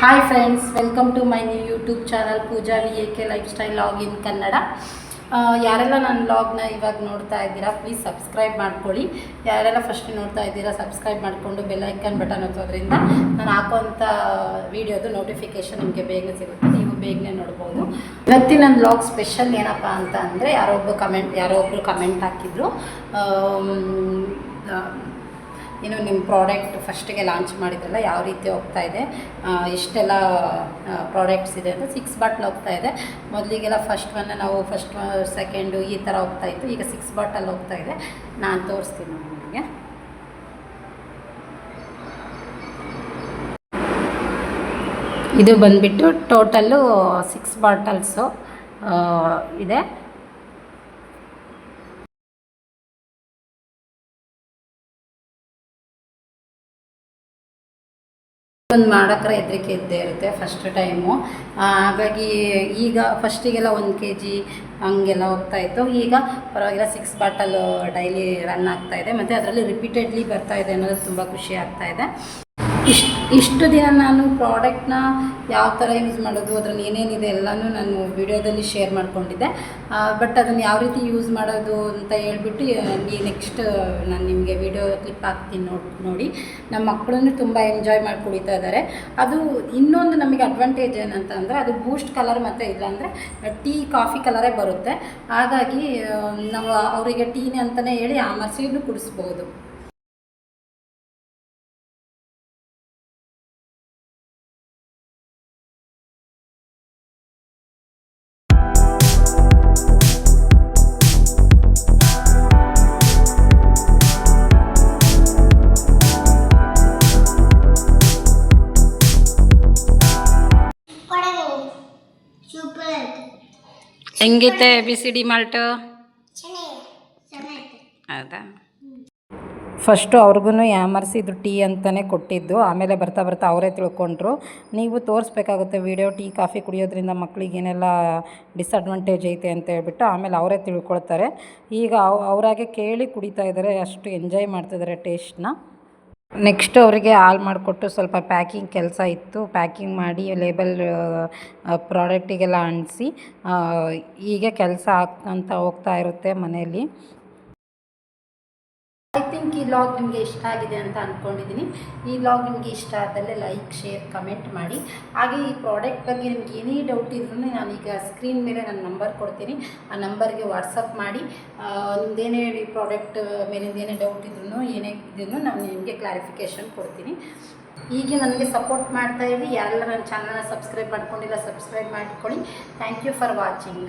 Hi friends welcome to my new YouTube channel Pooja V A K lifestyle log in Kannada ಯಾರೆಲ್ಲ ನನ್ನ ಲಾಗ್ನ ಇವಾಗ ನೋಡ್ತಾ ಇದ್ದೀರಾ please subscribe ಮಾಡ್ಕೊಳ್ಳಿ. ಯಾರೆಲ್ಲ ಫಸ್ಟ್ ನೋಡ್ತಾ ಇದ್ದೀರಾ ಸಬ್ಸ್ಕ್ರೈಬ್ ಮಾಡಿಕೊಂಡು ಬೆಲ್ಲೈಕನ್ ಬಟನ್ ಒತ್ತೋದ್ರಿಂದ ನಾನು ಹಾಕೋಂಥ ವೀಡಿಯೋದು ನೋಟಿಫಿಕೇಶನ್ ನಿಮಗೆ ಬೇಗನೆ ಸಿಗುತ್ತೆ, ನೀವು ಬೇಗನೆ ನೋಡ್ಬೋದು. ಇವತ್ತಿನ ನನ್ನ ಲಾಗ್ ಸ್ಪೆಷಲ್ ಏನಪ್ಪ ಅಂತ ಅಂದರೆ ಯಾರೊಬ್ಬರು ಕಮೆಂಟ್ ಯಾರೋ ಒಬ್ಬರು ಕಮೆಂಟ್ ಹಾಕಿದ್ರು. ಏನು ನಿಮ್ಮ ಪ್ರಾಡಕ್ಟ್ ಫಸ್ಟಿಗೆ ಲಾಂಚ್ ಮಾಡಿದ್ರಲ್ಲ, ಯಾವ ರೀತಿ ಹೋಗ್ತಾ ಇದೆ? ಇಷ್ಟೆಲ್ಲ ಪ್ರಾಡಕ್ಟ್ಸ್ ಇದೆ ಅಂತ ಸಿಕ್ಸ್ ಬಾಟ್ಲ್ ಹೋಗ್ತಾ ಇದೆ. ಮೊದಲಿಗೆಲ್ಲ ಫಸ್ಟ್ ಒನ್ ನಾವು ಫಸ್ಟ್ ಸೆಕೆಂಡು ಈ ಥರ ಹೋಗ್ತಾ ಇತ್ತು. ಈಗ ಸಿಕ್ಸ್ ಬಾಟಲ್ ಹೋಗ್ತಾ ಇದೆ. ನಾನು ತೋರಿಸ್ತೀನಿ ನಿಮಗೆ. ಇದು ಬಂದುಬಿಟ್ಟು ಟೋಟಲ್ಲು ಸಿಕ್ಸ್ ಬಾಟಲ್ಸು ಇದೆ. ಒಂದು ಮಾಡೋಕ್ರೆ ಹೆದರಿಕೆ ಇದ್ದೇ ಇರುತ್ತೆ ಫಸ್ಟ್ ಟೈಮು ಹಾಗಾಗಿ ಈಗ ಫಸ್ಟಿಗೆಲ್ಲ ಒಂದು ಕೆ ಜಿ ಹಂಗೆಲ್ಲ ಹೋಗ್ತಾ ಇತ್ತು. ಈಗ ಪರವಾಗಿಲ್ಲ ಸಿಕ್ಸ್ ಬಾಟಲು ಡೈಲಿ ರನ್ ಆಗ್ತಾಯಿದೆ ಮತ್ತು ಅದರಲ್ಲಿ ರಿಪೀಟೆಡ್ಲಿ ಬರ್ತಾ ಇದೆ ಅನ್ನೋದು ತುಂಬ ಖುಷಿ ಆಗ್ತಾಯಿದೆ ಇಷ್ಟು ಇಷ್ಟು ದಿನ ನಾನು ಪ್ರಾಡಕ್ಟ್ನ ಯಾವ ಥರ ಯೂಸ್ ಮಾಡೋದು, ಅದ್ರಲ್ಲಿ ಏನೇನಿದೆ ಎಲ್ಲನೂ ನಾನು ವಿಡಿಯೋದಲ್ಲಿ ಶೇರ್ ಮಾಡಿಕೊಂಡಿದ್ದೆ. ಬಟ್ ಅದನ್ನು ಯಾವ ರೀತಿ ಯೂಸ್ ಮಾಡೋದು ಅಂತ ಹೇಳ್ಬಿಟ್ಟು ಈ ನೆಕ್ಸ್ಟ್ ನಾನು ನಿಮಗೆ ವಿಡಿಯೋ ಕ್ಲಿಪ್ ಹಾಕ್ತೀನಿ ನೋಡಿ ನೋಡಿ. ನಮ್ಮ ಮಕ್ಕಳನ್ನು ತುಂಬ ಎಂಜಾಯ್ ಮಾಡಿ ಕುಡಿತಾ ಇದ್ದಾರೆ. ಅದು ಇನ್ನೊಂದು ನಮಗೆ ಅಡ್ವಾಂಟೇಜ್ ಏನಂತ ಅಂದರೆ ಅದು ಬೂಸ್ಟ್ ಕಲರ್ ಮತ್ತು ಇಲ್ಲಾಂದರೆ ಟೀ ಕಾಫಿ ಕಲರೇ ಬರುತ್ತೆ. ಹಾಗಾಗಿ ನಾವು ಅವರಿಗೆ ಟೀನೇ ಅಂತಲೇ ಹೇಳಿ ಆ ಮಸಿಯನ್ನು ಕುಡಿಸ್ಬೋದು. ಸೂಪರ್. ಹೆಂಗಿತ್ತೆ ಬಿ ಸಿ ಡಿ ಮಾಲ್ಟು? ಹೌದಾ? ಫಸ್ಟು ಅವ್ರಿಗೂ ಯಾಮರ್ಸಿದ್ರು ಟೀ ಅಂತಲೇ ಕೊಟ್ಟಿದ್ದು. ಆಮೇಲೆ ಬರ್ತಾ ಬರ್ತಾ ಅವರೇ ತಿಳ್ಕೊಂಡ್ರು. ನೀವು ತೋರಿಸ್ಬೇಕಾಗುತ್ತೆ ವಿಡಿಯೋ ಟೀ ಕಾಫಿ ಕುಡಿಯೋದ್ರಿಂದ ಮಕ್ಕಳಿಗೆ ಏನೆಲ್ಲ ಡಿಸ್ಅಡ್ವಾಂಟೇಜ್ ಐತೆ ಅಂತ ಹೇಳ್ಬಿಟ್ಟು ಆಮೇಲೆ ಅವರೇ ತಿಳ್ಕೊಳ್ತಾರೆ. ಈಗ ಅವ ಅವರಾಗೆ ಕೇಳಿ ಕುಡಿತಾ ಇದ್ದಾರೆ ಅಷ್ಟು ಎಂಜಾಯ್ ಮಾಡ್ತಿದ್ದಾರೆ ಟೇಸ್ಟ್ನ. ನೆಕ್ಸ್ಟ್ ಅವರಿಗೆ ಹಾಲು ಮಾಡಿಕೊಟ್ಟು ಸ್ವಲ್ಪ ಪ್ಯಾಕಿಂಗ್ ಕೆಲಸ ಇತ್ತು. ಪ್ಯಾಕಿಂಗ್ ಮಾಡಿ ಲೇಬಲ್ ಪ್ರಾಡಕ್ಟಿಗೆಲ್ಲ ಅಂಟಿಸಿ ಹೀಗೆ ಕೆಲಸ ಆಗ್ತಂತ ಹೋಗ್ತಾ ಇರುತ್ತೆ ಮನೆಯಲ್ಲಿ. ಐ ಥಿಂಕ್ ಈ ಲಾಗ್ ನಿಮಗೆ ಇಷ್ಟ ಆಗಿದೆ ಅಂತ ಅಂದ್ಕೊಂಡಿದ್ದೀನಿ ಈ ಲಾಗ್ ನಿಮಗೆ ಇಷ್ಟ ಆದಲ್ಲಿ ಲೈಕ್ ಶೇರ್ ಕಮೆಂಟ್ ಮಾಡಿ. ಹಾಗೆ ಈ ಪ್ರಾಡಕ್ಟ್ ಬಗ್ಗೆ ನಿಮ್ಗೆ ಏನೇ ಡೌಟ್ ಇದ್ರೂ ನಾನೀಗ ಸ್ಕ್ರೀನ್ ಮೇಲೆ ನನ್ನ ನಂಬರ್ ಕೊಡ್ತೀನಿ. ಆ ನಂಬರ್ಗೆ ವಾಟ್ಸಪ್ ಮಾಡಿ. ನಿಮ್ದೇನೇ ಈ ಪ್ರಾಡಕ್ಟ್ ಮೇಲಿಂದ ಏನೇ ಡೌಟ್ ಇದ್ರೂ ಏನೇ ಇದ್ರೂ ನಾನು ನಿಮಗೆ ಕ್ಲಾರಿಫಿಕೇಷನ್ ಕೊಡ್ತೀನಿ. ಹೀಗೆ ನನಗೆ ಸಪೋರ್ಟ್ ಮಾಡ್ತಾ ಇರಿ. ಯಾರೆಲ್ಲ ನನ್ನ ಚಾನಲ್ನ ಸಬ್ಸ್ಕ್ರೈಬ್ ಮಾಡ್ಕೊಂಡಿಲ್ಲ ಸಬ್ಸ್ಕ್ರೈಬ್ ಮಾಡ್ಕೊಳ್ಳಿ. Thank you for watching